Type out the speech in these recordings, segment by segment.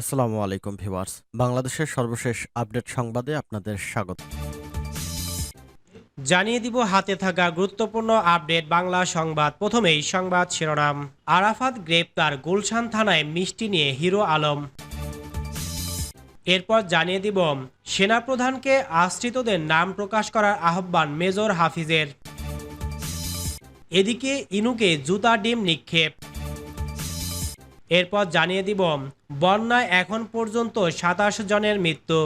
আসসালামু আলাইকুম ভিউয়ার্স। বাংলাদেশের সর্বশেষ আপডেট সংবাদে আপনাদের স্বাগত। জানিয়ে দিব হাতে থাকা গুরুত্বপূর্ণ আপডেট বাংলা সংবাদ। প্রথমেই সংবাদ শিরোনাম। আরাফাত গ্রেপ্তার গুলশান থানায় মিষ্টি নিয়ে হিরো আলম। এরপর জানিয়ে দিব, সেনাপ্রধানকে আশ্রিতদের নাম প্রকাশ করার আহ্বান মেজর হাফিজের। এদিকে ইনুকে জুতা ডিম নিক্ষেপ। এরপর জানিয়ে দিব, বন্যায় এখন পর্যন্ত সাতাশ জনের মৃত্যু।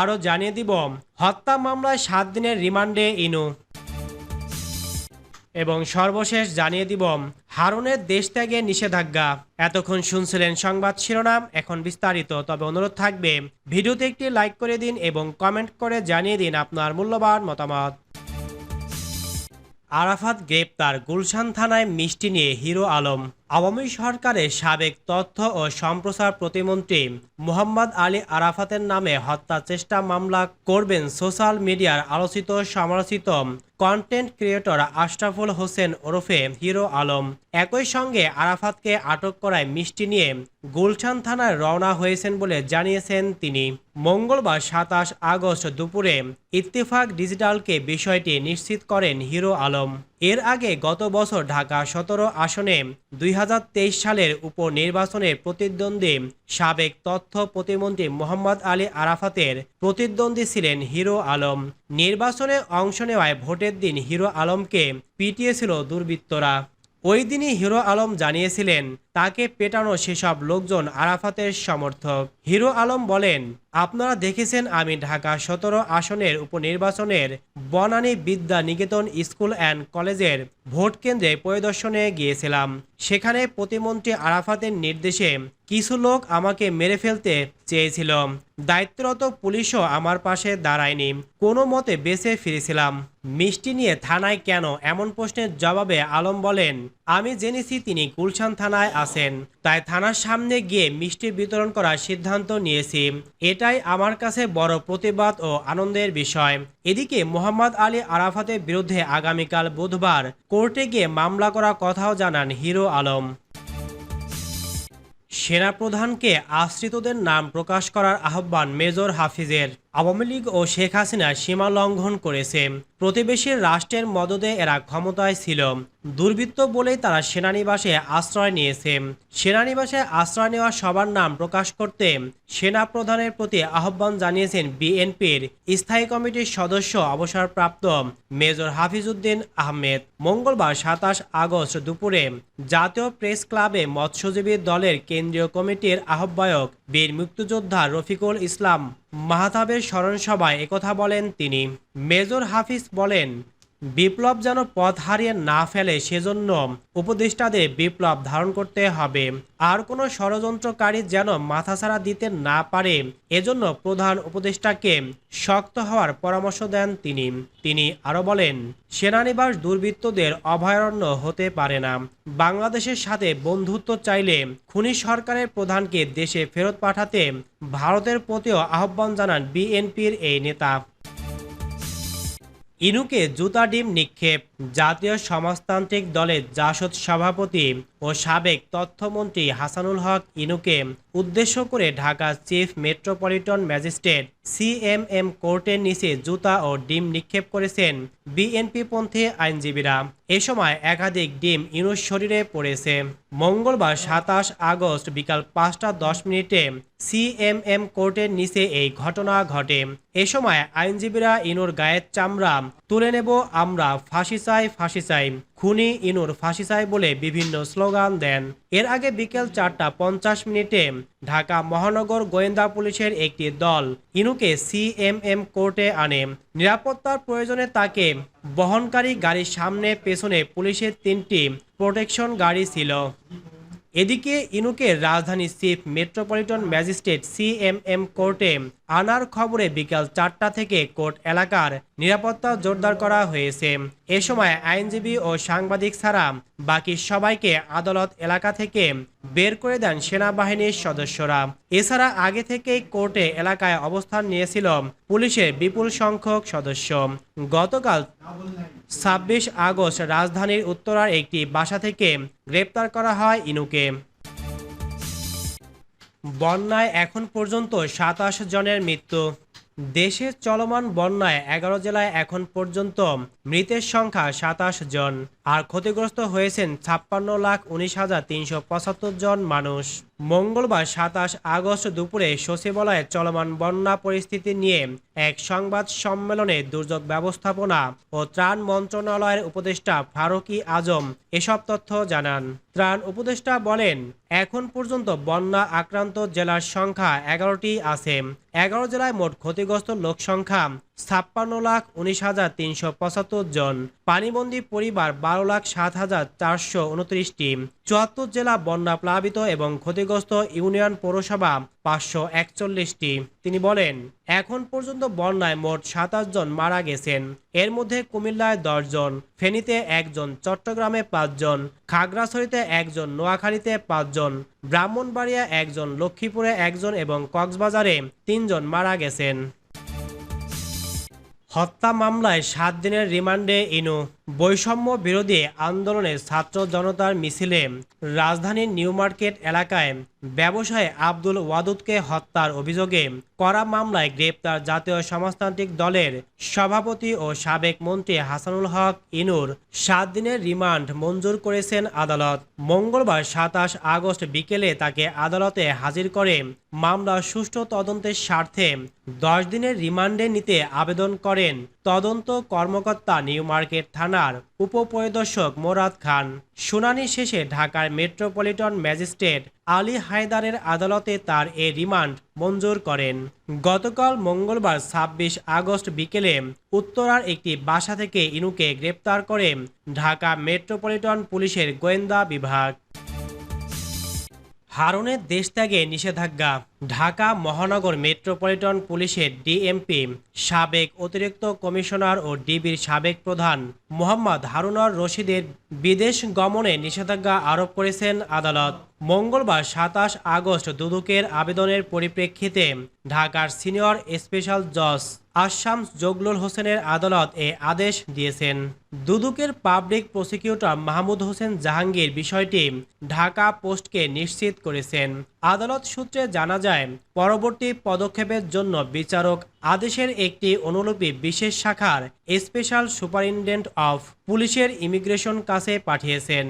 আরও জানিয়ে দিব, হত্যা মামলায় সাত দিনের রিমান্ডে ইনু। এবং সর্বশেষ জানিয়ে দিব, হারুনের দেশ ত্যাগে নিষেধাজ্ঞা। এতক্ষণ শুনছিলেন সংবাদ শিরোনাম, এখন বিস্তারিত। তবে অনুরোধ থাকবে, ভিডিওতে একটি লাইক করে দিন এবং কমেন্ট করে জানিয়ে দিন আপনার মূল্যবান মতামত। আরাফাত গ্রেপ্তার গুলশান থানায় মিষ্টি নিয়ে হিরো আলম। আওয়ামী সরকারের সাবেক তথ্য ও সম্প্রচার প্রতিমন্ত্রী মোহাম্মদ আলী আরাফাতের নামে হত্যা চেষ্টা মামলা করবেন সোশ্যাল মিডিয়ার আলোচিত সমালোচিত কন্টেন্ট ক্রিয়েটর আশরাফুল হোসেন ওরফে হিরো আলম। একই সঙ্গে আরাফাতকে আটক করায় মিষ্টি নিয়ে গুলশান থানায় রওনা হয়েছেন বলে জানিয়েছেন তিনি। মঙ্গলবার সাতাশ আগস্ট দুপুরে ইত্তেফাক ডিজিটালকে বিষয়টি নিশ্চিত করেন হিরো আলম। এর আগে গত বছর ঢাকা সতেরো আসনে দুই হাজার তেইশ সালের উপনির্বাচনের প্রতিদ্বন্দ্বী সাবেক তথ্য প্রতিমন্ত্রী মোহাম্মদ আলী আরাফাতের প্রতিদ্বন্দ্বী ছিলেন হিরো আলম। নির্বাচনে অংশ নেওয়ায় ভোটের দিন হিরো আলমকে পিটিয়েছিল দুর্বৃত্তরা। ওই দিনই হিরো আলম জানিয়েছিলেন তাকে পেটানো সেসব লোকজন আরাফাতের সমর্থক। হিরো আলম বলেন, আপনারা দেখেছেন আমি ঢাকা সতেরো আসনের উপনির্বাচনের বনানী বিদ্যা নিকেতন স্কুল অ্যান্ড কলেজের ভোট কেন্দ্রে পরিদর্শনে গিয়েছিলাম। সেখানে প্রতিমন্ত্রী আরাফাতের নির্দেশে কিছু লোক আমাকে মেরে ফেলতে চেয়েছিল। দায়িত্বরত পুলিশও আমার পাশে দাঁড়ায়নি। কোনো মতে বেঁচে ফিরেছিলাম। মিষ্টি নিয়ে থানায় কেন? এমন প্রশ্নের জবাবে আলম বলেন আমি জেনেছি তিনি গুলশান থানায় আছেন। তাই থানার সামনে গিয়ে মিষ্টি বিতরণ করার সিদ্ধান্ত নিয়েছি। এটাই আমার কাছে বড় প্রতিবাদ ও আনন্দের বিষয়। এদিকে মোহাম্মদ আলী আরাফাতের বিরুদ্ধে আগামীকাল বুধবার কোর্টে গিয়ে মামলা করার কথাও জানান হিরো আলম। সেনাপ্রধানকে আশ্রিতদের নাম প্রকাশ করার আহ্বান মেজর হাফিজের। আওয়ামী লীগ ও শেখ হাসিনা সীমা লঙ্ঘন করেছে। প্রতিবেশীর রাষ্ট্রের মদদে এরা ক্ষমতায় ছিল। দুর্বৃত্ত বলেই তারা সেনানিবাসে আশ্রয় নিয়েছে। সেনানিবাসে আশ্রয় নেওয়া সবার নাম প্রকাশ করতে সেনা প্রধানের প্রতি আহ্বান জানিয়েছেন বিএনপির স্থায়ী কমিটির সদস্য অবসরপ্রাপ্ত মেজর হাফিজউদ্দিন আহমেদ। মঙ্গলবার সাতাশ আগস্ট দুপুরে জাতীয় প্রেস ক্লাবে মৎস্যজীবী দলের কেন্দ্রীয় কমিটির আহ্বায়ক বীর মুক্তিযোদ্ধা রফিকুল ইসলাম মাহতাবের স্মরণসভায় একথা বলেন তিনি। মেজর হাফিজ বলেন বিপ্লব যেন পথ হারিয়ে না ফেলে, সেজন্য উপদেষ্টাদের বিপ্লব ধারণ করতে হবে। আর কোনো ষড়যন্ত্রকারী যেন মাথাছাড়া দিতে না পারে, এজন্য প্রধান উপদেষ্টাকে শক্ত হওয়ার পরামর্শ দেন তিনি। তিনি আরও বলেন, সেনানিবাস দুর্বৃত্তদের অভয়ারণ্য হতে পারে না। বাংলাদেশের সাথে বন্ধুত্ব চাইলে খুনি সরকারের প্রধানকে দেশে ফেরত পাঠাতে ভারতের প্রতিও আহ্বান জানান বিএনপির এই নেতা। ইনুকে জুতা ডিম নিক্ষেপ। জাতীয় সমাজতান্ত্রিক দলের জাসদ সভাপতি ও সাবেক তথ্যমন্ত্রী হাসানুল হক ইনুকে উদ্দেশ্য করে Dhaka chief metropolitan magistrate CMM কোর্টের নিচে জুতা ও ডিম নিক্ষেপ করেছেন বিএনপি পন্থী আইনজীবীরা। এ সময় একাধিক ডিম ইনুর শরীরে পড়েছে। মঙ্গলবার সাতাশ আগস্ট বিকাল পাঁচটা দশ মিনিটে সিএমএম কোর্টের নিচে এই ঘটনা ঘটে। এ সময় আইনজীবীরা ইনুর গায়ের চামড়া তুলে নেব, আমরা ফাঁসি চাই ফাঁসি চাই খুনি ইনুর ফাঁসি চাই বলে বিভিন্ন স্লোগান দেন। এর আগে বিকেল চারটা পঞ্চাশ মিনিটে ঢাকা মহানগর গোয়েন্দা পুলিশের একটি দল ইনুকে সিএমএম কোর্টে আনে। নিরাপত্তার প্রয়োজনে তাকে বহনকারী গাড়ির সামনে, পেছনে পুলিশের তিনটি প্রোটেকশন গাড়ি ছিল। এদিকে ইনুকে রাজধানী চিফ মেট্রোপলিটন ম্যাজিস্ট্রেট সিএমএম কোর্টে আনার খবরে বিকাল চারটা থেকে কোর্ট এলাকার নিরাপত্তা জোরদার করা হয়েছে। এ সময় আইনজীবী ও সাংবাদিক ছাড়া বাকি সবাইকে আদালত এলাকা থেকে বের করে দেন সেনাবাহিনীর সদস্যরা। এছাড়া আগে থেকেই কোর্টে এলাকায় অবস্থান নিয়েছিল পুলিশের বিপুল সংখ্যক সদস্য। গতকাল ছাব্বিশ আগস্ট রাজধানীর উত্তরার একটি বাসা থেকে গ্রেপ্তার করা হয় ইনুকে। বন্যায় এখন পর্যন্ত সাতাশ জনের মৃত্যু। দেশে চলমান বন্যায় এগারো জেলায় এখন পর্যন্ত মৃতের সংখ্যা সাতাশ জন, আর ক্ষতিগ্রস্ত হয়েছেন ছাপ্পান্ন লাখ উনিশ হাজার তিনশো পঁচাত্তর জন মানুষ। মঙ্গলবার সাতাশ আগস্ট দুপুরে সচিবালয়ে চলমান বন্যা পরিস্থিতি নিয়ে এক সংবাদ সম্মেলনে দুর্যোগ ব্যবস্থাপনা ও ত্রাণ মন্ত্রণালয়ের উপদেষ্টা ফারুকি আজম এসব তথ্য জানান। ত্রাণ উপদেষ্টা বলেন এখন পর্যন্ত বন্যা আক্রান্ত জেলার সংখ্যা এগারোটি আছে। এগারো জেলায় মোট ক্ষতিগ্রস্ত লোক সংখ্যা। ছাপ্পান্ন লাখ উনিশ হাজার তিনশো পঁচাত্তর জন। পানিবন্দী পরিবার বারো লাখ সাত হাজার চারশো উনত্রিশটি। চুয়াত্তর জেলা বন্যা প্লাবিত এবং ক্ষতিগ্রস্ত ইউনিয়ন পৌরসভা পাঁচশো একচল্লিশটি। তিনি বলেন, এখন পর্যন্ত বন্যায় মোট সাতাশ জন মারা গেছেন। এর মধ্যে কুমিল্লায় দশজন ফেনীতে একজন, চট্টগ্রামে পাঁচজন খাগড়াছড়িতে একজন, নোয়াখালীতে পাঁচজন ব্রাহ্মণবাড়িয়া একজন, লক্ষ্মীপুরে একজন এবং কক্সবাজারে তিনজন মারা গেছেন। হত্যা মামলায় সাত দিনের রিমান্ডে ইনু। বৈষম্য বিরোধী আন্দোলনে ছাত্র জনতার মিছিলে। রাজধানীর নিউ মার্কেট এলাকায় ব্যবসায়ী আব্দুল ওয়াদুদকে হত্যার অভিযোগে করা মামলায় গ্রেপ্তার জাতীয় সমাজতান্ত্রিক দলের সভাপতি ও সাবেক মন্ত্রী হাসানুল হক ইনুর সাত দিনের রিমান্ড মঞ্জুর করেছেন আদালত। মঙ্গলবার সাতাশ আগস্ট বিকেলে তাকে আদালতে হাজির করে মামলা সুষ্ঠু তদন্তের স্বার্থে দশ দিনের রিমান্ডে নিতে আবেদন করেন তদন্ত কর্মকর্তা নিউ মার্কেট থানার উপপরিদর্শক মোরাদ খান। শুনানি শেষে ঢাকার মেট্রোপলিটন ম্যাজিস্ট্রেট আলী হায়দারের আদালতে তার এ রিমান্ড মঞ্জুর করেন। গতকাল মঙ্গলবার ছাব্বিশ আগস্ট বিকেলে উত্তরার একটি বাসা থেকে ইনুকে গ্রেপ্তার করে ঢাকা মেট্রোপলিটন পুলিশের গোয়েন্দা বিভাগ। হারুনের দেশ ত্যাগে নিষেধাজ্ঞা ঢাকা মহানগর মেট্রোপলিটন পুলিশের ডিএমপি, সাবেক অতিরিক্ত কমিশনার ও ডিবির সাবেক প্রধান মোহাম্মদ হারুনার রশিদের বিদেশ গমনে নিষেধাজ্ঞা আরোপ করেছেন আদালত। মঙ্গলবার সাতাশ আগস্ট দুদকের আবেদনের পরিপ্রেক্ষিতে ঢাকার সিনিয়র স্পেশাল জজ আসাম জগলুল হোসেনের আদালত এ আদেশ দিয়েছেন। দুদকের পাবলিক প্রসিকিউটর মাহমুদ হোসেন জাহাঙ্গীর বিষয়টি ঢাকা পোস্টকে নিশ্চিত করেছেন। আদালত সূত্রে জানা যায়, পরবর্তী পদক্ষেপের জন্য বিচারক আদেশের একটি অনুলিপি বিশেষ শাখার স্পেশাল সুপারিনটেন্ডেন্ট অফ পুলিশের ইমিগ্রেশন কাছে পাঠিয়েছেন।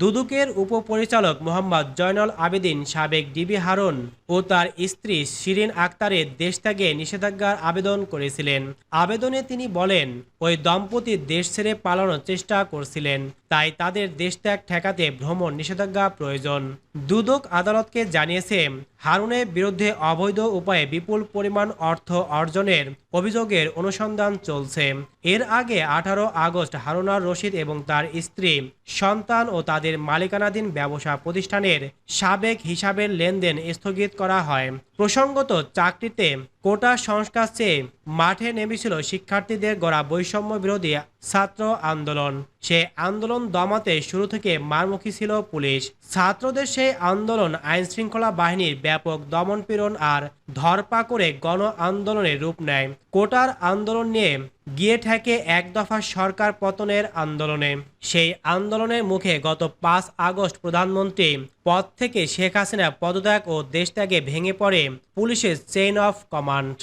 দুদুকের উপপরিচালক মোহাম্মদ জয়নল আবেদিন, সাবেক ডিবি হারুন ও তার স্ত্রী শিরিন আক্তারের দেশ দেশত্যাগে নিষেধাজ্ঞার আবেদন করেছিলেন। আবেদনে তিনি বলেন, ওই দম্পতি দেশ ছেড়ে পালানোর চেষ্টা করছিলেন, তাই তাদের দেশত্যাগ ঠেকাতে ভ্রমণ নিষেধাজ্ঞা প্রয়োজন। দুদক আদালতকে জানিয়েছে হারুনের বিরুদ্ধে অবৈধ উপায়ে বিপুল পরিমাণ অর্থ অর্জনের অভিযোগের অনুসন্ধান চলছে। এর আগে আঠারো আগস্ট হারুনার রশিদ এবং তার স্ত্রী সন্তান ও তাদের মালিকানাধীন ব্যবসা প্রতিষ্ঠানের সাবেক হিসাবের লেনদেন স্থগিত করা হয়। প্রসঙ্গত, চাকরিতে কোটা সংস্কার চেয়ে মাঠে নেমেছিল শিক্ষার্থীদের গড়া বৈষম্য বিরোধী ছাত্র আন্দোলন। সে আন্দোলন দমাতে শুরু থেকে মারমুখী ছিল পুলিশ। ছাত্রদের সেই আন্দোলন আইন শৃঙ্খলা বাহিনীর ব্যাপক দমনপীড়ন আর ধরপা করে গণ আন্দোলনের রূপ নেয়। কোটার আন্দোলন নিয়ে গিয়ে ঠেকে এক দফা সরকার পতনের আন্দোলনে। সেই আন্দোলনের মুখে গত পাঁচ আগস্ট প্রধানমন্ত্রী পদ থেকে শেখ হাসিনা পদত্যাগ ও দেশত্যাগে ভেঙে পড়ে পুলিশের চেইন অফ কমান্ড